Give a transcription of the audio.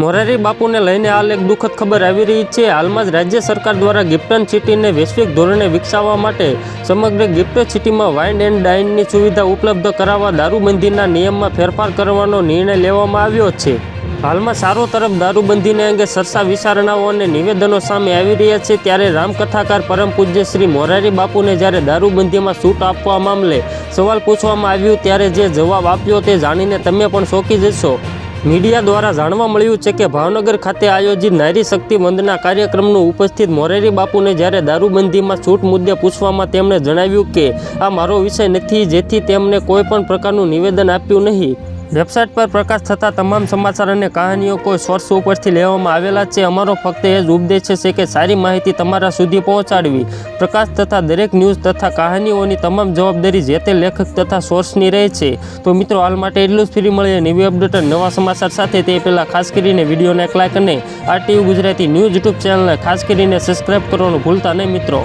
મોરારી બાપુને લઈને હાલ એક દુઃખદ ખબર આવી રહી છે. હાલમાં જ રાજ્ય સરકાર દ્વારા ગિફ્ટન સિટીને વૈશ્વિક ધોરણે વિકસાવવા માટે સમગ્ર ગિફ્ટ સિટીમાં વાઇન એન્ડ ડાઇનની સુવિધા ઉપલબ્ધ કરાવવા દારૂબંધીના નિયમમાં ફેરફાર કરવાનો નિર્ણય લેવામાં આવ્યો છે. હાલમાં સારો તરફ દારૂબંધીને અંગે સરસા વિચારણાઓ અને નિવેદનો સામે આવી રહ્યા છે. ત્યારે રામકથાકાર પરમ પૂજ્ય શ્રી મોરારી બાપુને જ્યારે દારૂબંધીમાં છૂટ આપવા મામલે સવાલ પૂછવામાં આવ્યું, ત્યારે જે જવાબ આપ્યો તે જાણીને તમે પણ શોકી જશો. મીડિયા દ્વારા જાણવા મળ્યું છે કે ભાવનગર ખાતે આયોજિત નારી શક્તિ મંદના કાર્યક્રમનું ઉપસ્થિત મોરારી બાપુને જ્યારે દારૂબંધીમાં છૂટ મુદ્દે પૂછવામાં તેમણે જણાવ્યું કે, આ મારો વિષય નથી, જેથી તેમને કોઈ પણ પ્રકારનું નિવેદન આપ્યું નહીં. વેબસાઇટ પર પ્રકાશ થતા તમામ સમાચાર અને કહાનીઓ કોઈ સોર્સ ઉપરથી લેવામાં આવેલા છે. અમારો ફક્ત એ જ ઉપદેશ છે કે સારી માહિતી તમારા સુધી પહોંચાડવી. પ્રકાશ તથા દરેક ન્યૂઝ તથા કહાનીઓની તમામ જવાબદારી જે તે લેખક તથા સોર્સની રહે છે. તો મિત્રો, હાલ માટે એટલું જ. ફ્રી મળીએ નવી અપડેટ નવા સમાચાર સાથે. તે પહેલાં ખાસ કરીને વિડીયોને એક લાઇક અને ટીવી ગુજરાતી ન્યૂઝ યુટ્યુબ ચેનલને ખાસ કરીને સબસ્ક્રાઈબ કરવાનું ભૂલતા નહીં મિત્રો.